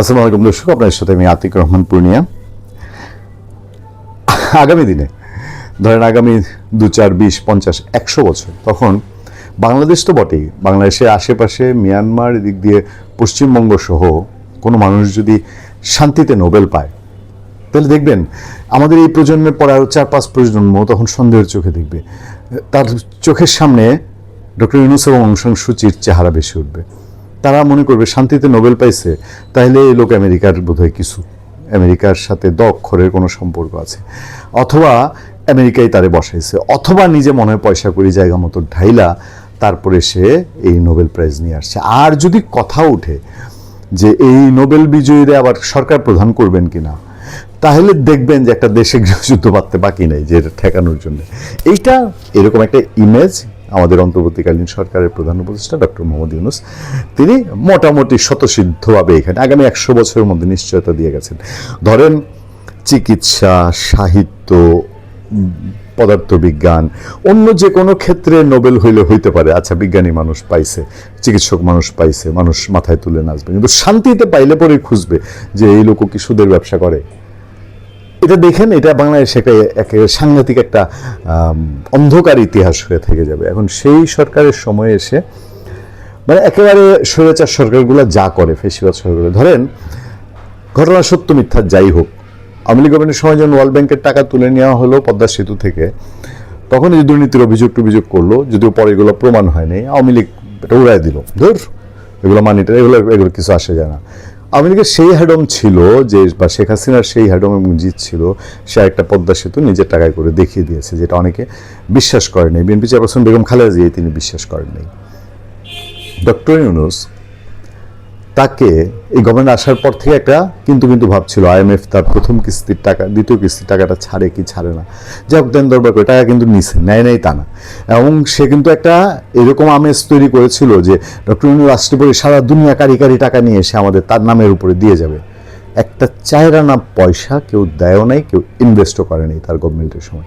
আসসালামু আলাইকুম দর্শক আপনার সাথে আমি আতিক রহমান পূর্ণিয়া। আগামী দিনে, ধরেন আগামী দু চার, বিশ, পঞ্চাশ, একশো বছর, তখন বাংলাদেশ তো বটেই। বাংলাদেশের আশেপাশে মিয়ানমার দিক দিয়ে পশ্চিমবঙ্গ সহ কোনো মানুষ যদি শান্তিতে নোবেল পায়, তাহলে দেখবেন আমাদের এই প্রজন্মের পর আরও চার, পাঁচ প্রজন্ম তখন সন্দেহের চোখে দেখবে। তার চোখের সামনে ডক্টর ইউনুস এবং অং সান সূচির চেহারা বেশি উঠবে। তারা মনে করবে শান্তিতে নোবেল পাইছে তাহলে এই লোক আমেরিকার বোধহয় কিছু। আমেরিকার সাথে দক্ষরের কোনো সম্পর্ক আছে। অথবা আমেরিকায় তারে বসাইছে। অথবা নিজে মনে হয় পয়সা করি জায়গা মতো ঢাইলা, তারপরে সে এই নোবেল প্রাইজ নিয়ে আসছে। আর যদি কথা ওঠে যে এই নোবেল বিজয়ীরা আবার সরকার প্রধান করবেন কিনা, তাহলে দেখবেন যে একটা দেশে গৃহযুদ্ধ পাততে বাকি নেই যে ঠেকানোর জন্য। এইটা এরকম একটা ইমেজ আমাদের অন্তর্বর্তীকালীন সরকারের প্রধান উপদেষ্টা ডক্টর মোহাম্মদ ইউনুস, তিনি মোটামুটি শতসিদ্ধভাবে এখানে আগামী একশো বছরের মধ্যে নিশ্চয়তা দিয়ে গেছেন। ধরেন চিকিৎসা, সাহিত্য, পদার্থবিজ্ঞান, অন্য যে কোনো ক্ষেত্রে নোবেল হইলে হইতে পারে। আচ্ছা বিজ্ঞানী মানুষ পাইছে, চিকিৎসক মানুষ পাইছে, মানুষ মাথায় তুলে নাচবে, কিন্তু শান্তিতে পাইলে পরে খুঁজবে যে এই লোক কি সুদের ব্যবসা করে। এটা দেখেন, এটা বাংলাদেশে একটা সাংঘাতিক একটা অন্ধকার ইতিহাস হয়ে থেকে যাবে। এখন সেই সরকারের সময় এসে মানে একেবারে স্বৈরাচার সরকারগুলো যা করে, ফেসিবাদ সরকারগুলো, ধরেন, ঘটনা সত্য, মিথ্যা যাই হোক, আওয়ামী লীগ গভর্নমেন্টের সময় যখন ওয়ার্ল্ড ব্যাংকের টাকা তুলে নেওয়া হলো পদ্মা সেতু থেকে, তখন এই দুর্নীতির অভিযোগ টভিযোগ করল, যদিও পরে এগুলো প্রমাণ হয়নি, আওয়ামী লীগ এটা উড়াই দিল। ধর, এগুলো মানিটা এগুলো এগুলো কিছু আসে যায় না। আওয়ামী সেই হ্যাডম ছিল যে, বা শেখ হাসিনার সেই হ্যাডম এবং জিত ছিল, সে একটা পদ্মা সেতু নিজের টাকায় করে দেখিয়ে দিয়েছে, যেটা অনেকে বিশ্বাস করেনি বিএনপি চেয়ারপারসন বেগম খালেদা জিয়া তিনি বিশ্বাস করেননি। ডক্টর ইউনুস তাকে এই গভর্নমেন্ট আসার পর থেকে একটা কিন্তু কিন্তু ভাবছিল আইএমএফ তার প্রথম কিস্তির টাকা, দ্বিতীয় কিস্তির টাকাটা ছাড়ে কি ছাড়ে না। যাই হোক, দেন দরবার করে টাকা কিন্তু নিছে, নেয় নেই তা না। এবং সে কিন্তু একটা এরকম আমেজ তৈরি করেছিল যে ডক্টর রাষ্ট্রপতি সারা দুনিয়া কারি কারি টাকা নিয়ে এসে আমাদের তার নামের উপরে দিয়ে যাবে। একটা চায়রা না পয়সা কেউ দেয়ও নাই, কেউ ইনভেস্টও করেনি তার গভর্নমেন্টের সময়।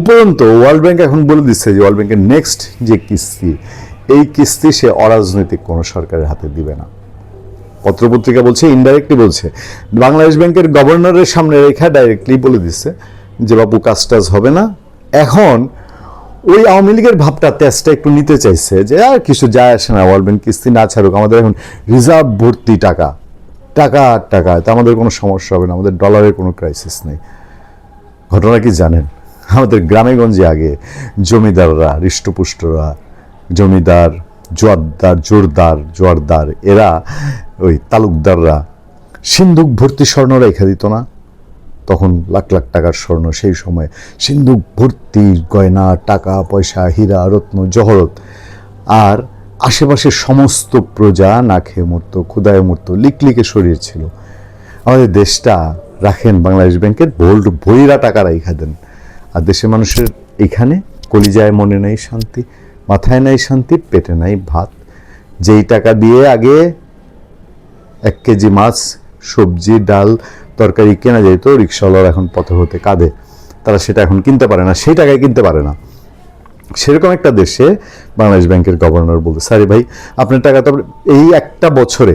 উপরন্তু ওয়ার্ল্ড ব্যাংক এখন বলে দিচ্ছে যে ওয়ার্ল্ড ব্যাংকের নেক্সট যে কিস্তি, এই কিস্তি সে অরাজনৈতিক কোনো সরকারের হাতে দিবে না। পত্রপত্রিকা বলছে ইনডাইরেক্টলি বলছে। বাংলাদেশ ব্যাংকের গভর্নরের সামনে রেখা ডাইরেক্টলি বলে দিচ্ছে যে, বাবু কাজ টাজ হবে না। এখন ওই আওয়ামী লীগের ভাবটা তেজটা একটু নিতে চাইছে যে, আর কিছু যায় আসে না, ওয়ার্ল্ড ব্যাংক কিস্তি না ছাড়ুক। আমাদের এখন রিজার্ভ ভর্তি টাকা টাকা আর টাকা তা আমাদের কোনো সমস্যা হবে না, আমাদের ডলারের কোনো ক্রাইসিস নেই। ঘটনা কি জানেন? আমাদের গ্রামে গঞ্জে আগে জমিদাররা, হৃষ্টপুষ্টরা, জমিদার, জোয়ারদার, জোরদার, জোয়ারদার, এরা ওই তালুকদাররা সিন্ধুক ভর্তি স্বর্ণ রেখে দিত না। তখন লাখ লাখ টাকার স্বর্ণ সেই সময় সিন্ধুক ভর্তি, গয়না, টাকা, পয়সা, হীরা, রত্ন, জহরত। আর আশেপাশের সমস্ত প্রজা না খেয়ে মরতো ক্ষুদায় মরতো লিকলিকে শরীর ছিল। আমাদের দেশটা, রাখেন বাংলাদেশ ব্যাংকের বোল্ড বইরা টাকা রাইখা দেন। আর দেশের মানুষের এখানে কলিজায় মনে নেই শান্তি, মাথায় নাই শান্তি, পেটে নাই ভাত। যেই টাকা দিয়ে আগে এক কেজি মাছ, সবজি, ডাল, তরকারি কেনা যেত রিক্সাওয়ালার এখন পথে হতে কাঁদে। তারা সেটা এখন কিনতে পারে না, সেই টাকায় কিনতে পারে না। সেরকম একটা দেশে বাংলাদেশ ব্যাংকের গভর্নর বলতে সারি ভাই, আপনার টাকা তো এই একটা বছরে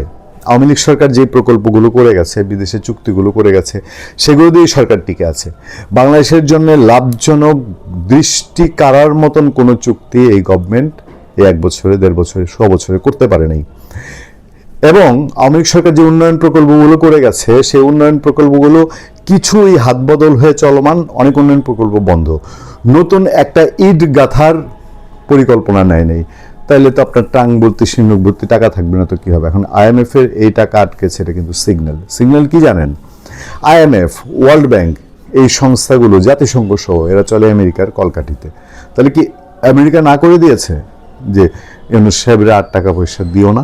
আওয়ামী লীগ সরকার যে প্রকল্পগুলো করে গেছে, বিদেশে চুক্তিগুলো করে গেছে, সেগুলো দিয়েই সরকার টিকে আছে। বাংলাদেশের জন্য লাভজনক দৃষ্টি কারার মতন কোনো চুক্তি এই গভর্নমেন্ট এই এক বছরে, দেড় বছরে ছ বছরে করতে পারে নাই। এবং আওয়ামী সরকার যে উন্নয়ন প্রকল্পগুলো করে গেছে, সেই উন্নয়ন প্রকল্পগুলো কিছুই হাত বদল হয়ে চলমান, অনেক উন্নয়ন প্রকল্প বন্ধ। নতুন একটা ইট গাথার পরিকল্পনা নেয় নেই। তাইলে তো আপনার টাং ভর্তি সিন্ধুক ভর্তি টাকা থাকবে না তো কী হবে? এখন আইএমএফ এর এই টাকা আটকেছে, এটা কিন্তু সিগন্যাল। সিগন্যাল কি জানেন? আইএমএফ ওয়ার্ল্ড ব্যাংক, এই সংস্থাগুলো, জাতিসংঘ সহ, এরা চলে আমেরিকার কলকাঠিতে। তাহলে কি আমেরিকা না করে দিয়েছে যে সাহেবরা আট টাকা পয়সা দিও না?